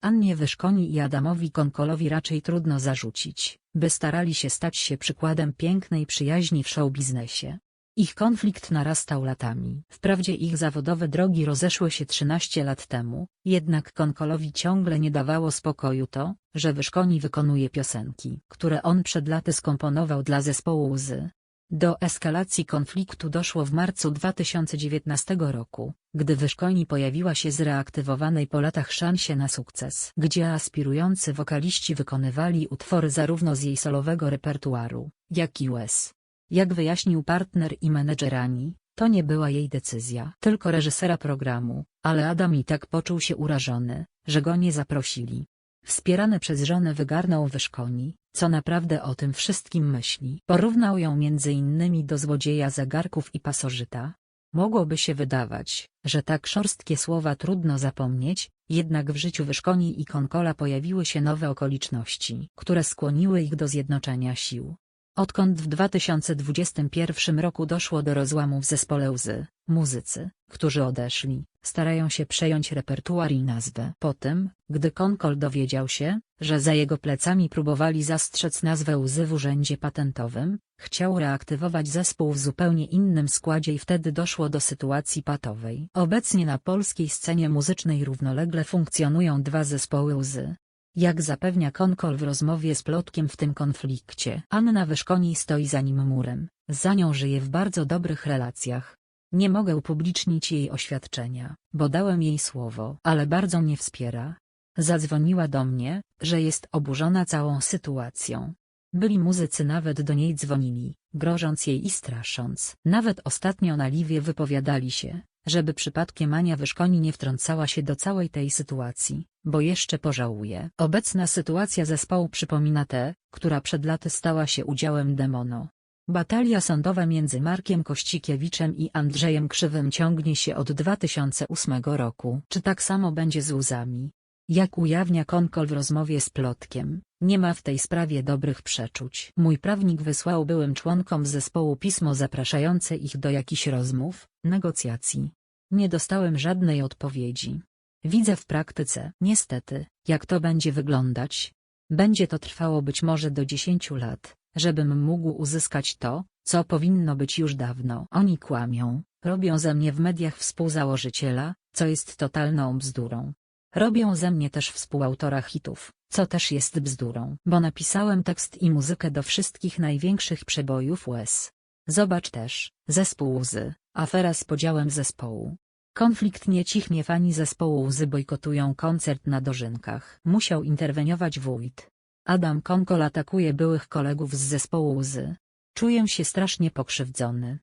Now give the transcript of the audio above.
Annie Wyszkoni i Adamowi Konkolowi raczej trudno zarzucić, by starali się stać się przykładem pięknej przyjaźni w showbiznesie. Ich konflikt narastał latami. Wprawdzie ich zawodowe drogi rozeszły się 13 lat temu, jednak Konkolowi ciągle nie dawało spokoju to, że Wyszkoni wykonuje piosenki, które on przed laty skomponował dla zespołu Łzy. Do eskalacji konfliktu doszło w marcu 2019 roku, gdy Wyszkoni pojawiła się z reaktywowanej po latach szansie na sukces, gdzie aspirujący wokaliści wykonywali utwory zarówno z jej solowego repertuaru, jak i łez. Jak wyjaśnił partner i menedżer Ani, to nie była jej decyzja, tylko reżysera programu, ale Adam i tak poczuł się urażony, że go nie zaprosili. Wspierany przez żonę wygarnął Wyszkoni, co naprawdę o tym wszystkim myśli. Porównał ją między innymi do złodzieja zegarków i pasożyta. Mogłoby się wydawać, że tak szorstkie słowa trudno zapomnieć, jednak w życiu Wyszkoni i Konkola pojawiły się nowe okoliczności, które skłoniły ich do zjednoczenia sił. Odkąd w 2021 roku doszło do rozłamu w zespole Łzy, muzycy, którzy odeszli, starają się przejąć repertuar i nazwę. Po tym, gdy Konkol dowiedział się, że za jego plecami próbowali zastrzec nazwę Łzy w urzędzie patentowym, chciał reaktywować zespół w zupełnie innym składzie i wtedy doszło do sytuacji patowej. Obecnie na polskiej scenie muzycznej równolegle funkcjonują dwa zespoły Łzy, jak zapewnia Konkol w rozmowie z Plotkiem w tym konflikcie, Anna Wyszkoni stoi za nim murem, za nią żyje w bardzo dobrych relacjach. Nie mogę upublicznić jej oświadczenia, bo dałem jej słowo, ale bardzo mnie wspiera. Zadzwoniła do mnie, że jest oburzona całą sytuacją. Byli muzycy nawet do niej dzwonili, grożąc jej i strasząc. Nawet ostatnio na Liwie wypowiadali się, żeby przypadkiem Ania Wyszkoni nie wtrącała się do całej tej sytuacji, bo jeszcze pożałuje. Obecna sytuacja zespołu przypomina tę, która przed laty stała się udziałem Demono. Batalia sądowa między Markiem Kościkiewiczem i Andrzejem Krzywym ciągnie się od 2008 roku. Czy tak samo będzie z łzami? Jak ujawnia Konkol w rozmowie z Plotkiem, nie ma w tej sprawie dobrych przeczuć. Mój prawnik wysłał byłym członkom zespołu pismo zapraszające ich do jakichś rozmów, negocjacji. Nie dostałem żadnej odpowiedzi. Widzę w praktyce, niestety, jak to będzie wyglądać. Będzie to trwało być może do 10 lat, żebym mógł uzyskać to, co powinno być już dawno. Oni kłamią, robią ze mnie w mediach współzałożyciela, co jest totalną bzdurą. Robią ze mnie też współautora hitów, co też jest bzdurą, bo napisałem tekst i muzykę do wszystkich największych przebojów łez. Zobacz też, zespół łzy, afera z podziałem zespołu. Konflikt nie cichnie fani zespołu łzy bojkotują koncert na Dożynkach. Musiał interweniować wójt. Adam Konkol atakuje byłych kolegów z zespołu łzy. Czuję się strasznie pokrzywdzony.